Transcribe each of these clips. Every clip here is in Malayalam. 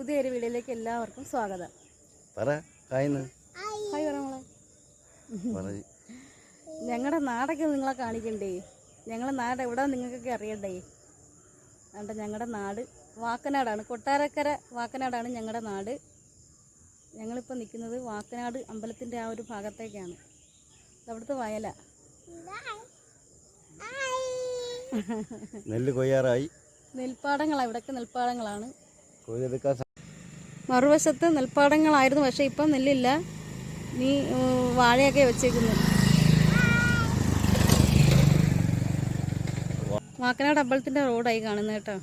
പുതിയൊരു വീഡിയോയിലേക്ക് എല്ലാവർക്കും സ്വാഗതം. പറ കായിന്ന്. ഹായ് പറ മോളെ. പറ. ഞങ്ങളുടെ നാടൊക്കെ നിങ്ങളെ കാണിക്കണ്ടേ? ഞങ്ങളുടെ നാട് എവിടെ നിങ്ങൾക്കൊക്കെ അറിയണ്ടേ? അതുകൊണ്ട് ഞങ്ങളുടെ നാട് വാക്കനാടാണ്. കൊട്ടാരക്കര വാക്കനാടാണ് ഞങ്ങളുടെ നാട്. ഞങ്ങളിപ്പോൾ നിൽക്കുന്നത് വാക്കനാട് അമ്പലത്തിന്റെ ആ ഒരു ഭാഗത്തേക്കാണ്. അവിടുത്തെ വയല. നെല്ല് കൊയ്യാറായി. നെൽപ്പാടങ്ങളാണ് ഇവിടെയൊക്കെ നെൽപ്പാടങ്ങളാണ്. കൊയ്തെടുക്കാൻ സ- മറുവശത്ത് നെൽപ്പാടങ്ങളായിരുന്നു പക്ഷേ ഇപ്പം നെല്ലില്ല. നീ വാഴയൊക്കെ വെച്ചേക്കുന്നു. വാക്കനാട് അമ്പലത്തിന്റെ റോഡായി കാണുന്നത് കേട്ടോ.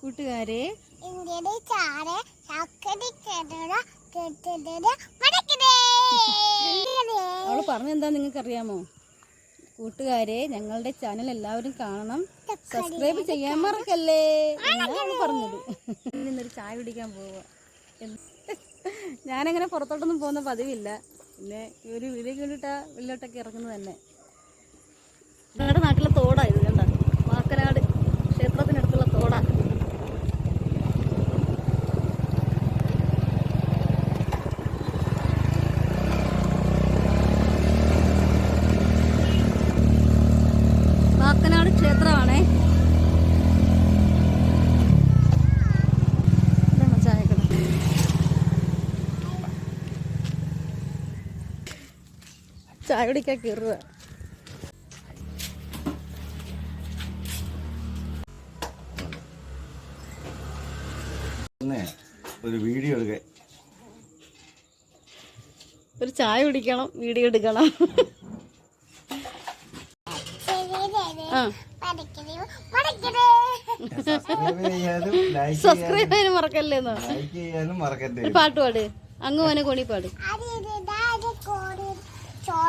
കൂട്ടുകാരെ. അവൾ പറഞ്ഞെന്താ നിങ്ങൾക്ക് അറിയാമോ കൂട്ടുകാരെ ഞങ്ങളുടെ ചാനൽ എല്ലാവരും കാണണം. സബ്സ്ക്രൈബ് ചെയ്യാൻ മറക്കല്ലേ? എന്നാണ് പറഞ്ഞത്. ഇന്നൊരു ചായ കുടിക്കാൻ പോവുക ഞാനങ്ങനെ പുറത്തോട്ടൊന്നും പോകുന്ന പതിവില്ല. പിന്നെ ഈ ഒരു വീഡിയോ വേണ്ടിയിട്ടാ വെള്ളോട്ടൊക്കെ ഇറങ്ങുന്നത് തന്നെ. ചായ കുടിക്കാൻ കയറുക ഒരു വീഡിയോ എടുക്കേ. ഒരു ചായ കുടിക്കണം വീഡിയോ എടുക്കണം. സബ്സ്ക്രൈബ് ചെയ്യാനും മറക്കല്ലേന്ന് സബ്സ്ക്രൈബ് ചെയ്യാൻ മറക്കല്ലേന്നോ? ലൈക്ക് ചെയ്യാനും മറക്കരുത്. പാട്ട് പാട്. അങ്ങ് മോനെ കൊണി പാട്.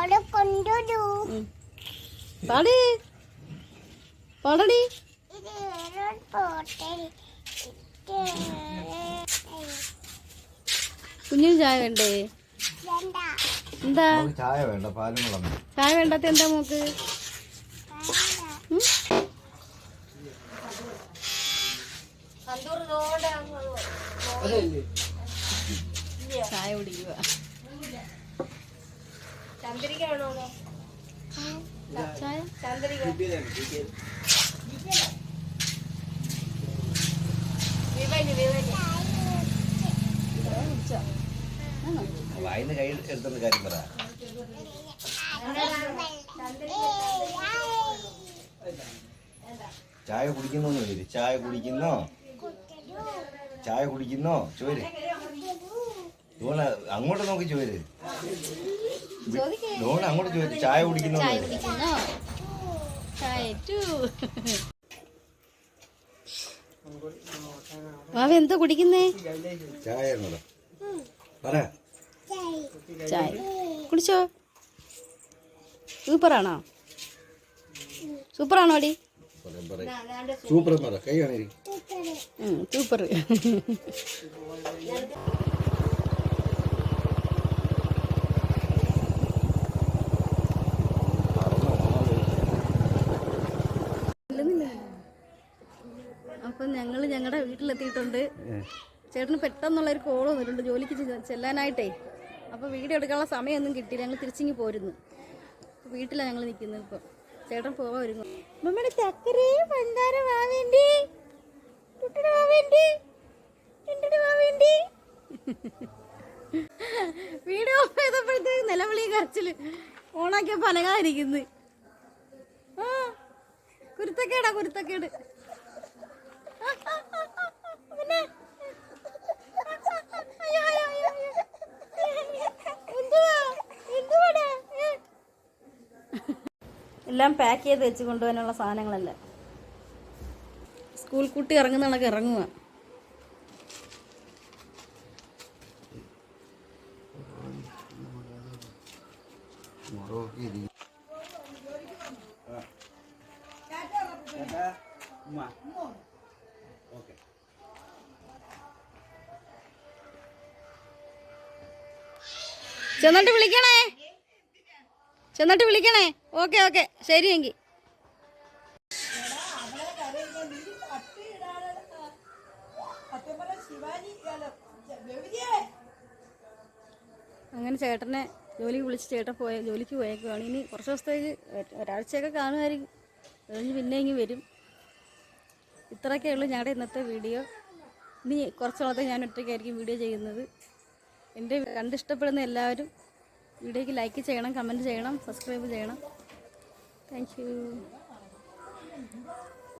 കൊണ്ടുവരൂ. പാട്. പാടടി. പോട്ടെ കുഞ്ഞിന് ചായ വേണ്ടേ? വേണ്ട. എന്താ? ചായ വേണ്ട പാലും വെള്ളം ചായ വേണ്ടാത്ത എന്താ മോക്ക്? ചായ കുടിക്കുക. ചായ? വായിന്ന് കൈ എടുത്തുള്ള കാര്യം പറ. ചായ കുടിക്കുന്നോ ചോര് ചായ കുടിക്കുന്നോ. ചായ കുടിക്കുന്നോ. ചോര്. അങ്ങോട്ട് നോക്കി ചോര്. ഇതുപോലെ അങ്ങോട്ട് ചോദിച്ചു ചായ കുടിക്കുന്നു ചായ കുടിക്കുന്നു? ചായ ടു. എന്താ കുടിക്കുന്നേ? ചായ പറ. ചായ. കുടിച്ചോ? സൂപ്പറാണോ? സൂപ്പറാണോ അടി. Super super. അപ്പം ഞങ്ങൾ ഞങ്ങളുടെ വീട്ടിലെത്തിയിട്ടുണ്ട്. ചേട്ടന് പെട്ടെന്നുള്ള ഒരു കോൾ വന്നിട്ടുണ്ട് ജോലിക്ക് ചെല്ലാനായിട്ടേ. അപ്പോൾ വീഡിയോ എടുക്കാനുള്ള സമയമൊന്നും കിട്ടിയില്ല. ഞങ്ങൾ തിരിച്ചിങ്ങി പോരുന്നു. വീട്ടിലാണ് ഞങ്ങൾ നിൽക്കുന്നത് ഇപ്പോൾ ചേട്ടൻ പോവാൻ ഒരുങ്ങും നമ്മുടെ ചക്കരേ പഞ്ചാരം വാവേണ്ടി കുട്ടിയുടെ വാവേണ്ടി കുട്ടിയുടെ വാവേണ്ടി വീഡിയോ ഓഫ് ചെയ്തപ്പോഴത്തേക്ക് നിലവിളി കരച്ചിൽ ഓണാക്കിയപ്പോൾ ആ കുരുത്തക്കേടാ കുരുത്തക്കേട്. എല്ലാം പാക്ക് ചെയ്ത് വെച്ച് കൊണ്ടുപോകാനുള്ള സാധനങ്ങളല്ല സ്കൂൾ കുട്ടി ഇറങ്ങുന്ന കണക്ക് ഇറങ്ങുക ചെന്നിട്ട് വിളിക്കണേ. ചെന്നിട്ട് വിളിക്കണേ. Okay okay. ശരിയെങ്കിൽ അങ്ങനെ ചേട്ടനെ ജോലിക്ക് വിളിച്ച് ചേട്ടൻ പോയ ജോലിക്ക് പോയേക്കുവാണ്. ഇനി കുറച്ച് ദിവസത്തേക്ക് ഒരാഴ്ചയൊക്കെ കാണുമായിരിക്കും. കഴിഞ്ഞ് പിന്നെ ഇങ്ങനെ വരും. ഇത്രയൊക്കെയുള്ളൂ ഞങ്ങളുടെ ഇന്നത്തെ വീഡിയോ. ഇനി കുറച്ച് നാളത്തേക്ക് ഞാൻ ഒറ്റയ്ക്കായിരിക്കും വീഡിയോ ചെയ്യുന്നത്. എന്റെ കണ്ടിഷ്ടപ്പെടുന്ന എല്ലാവരും വീഡിയോയ്ക്ക് ലൈക്ക് ചെയ്യണം കമന്റ് ചെയ്യണം സബ്സ്ക്രൈബ് ചെയ്യണം. താങ്ക്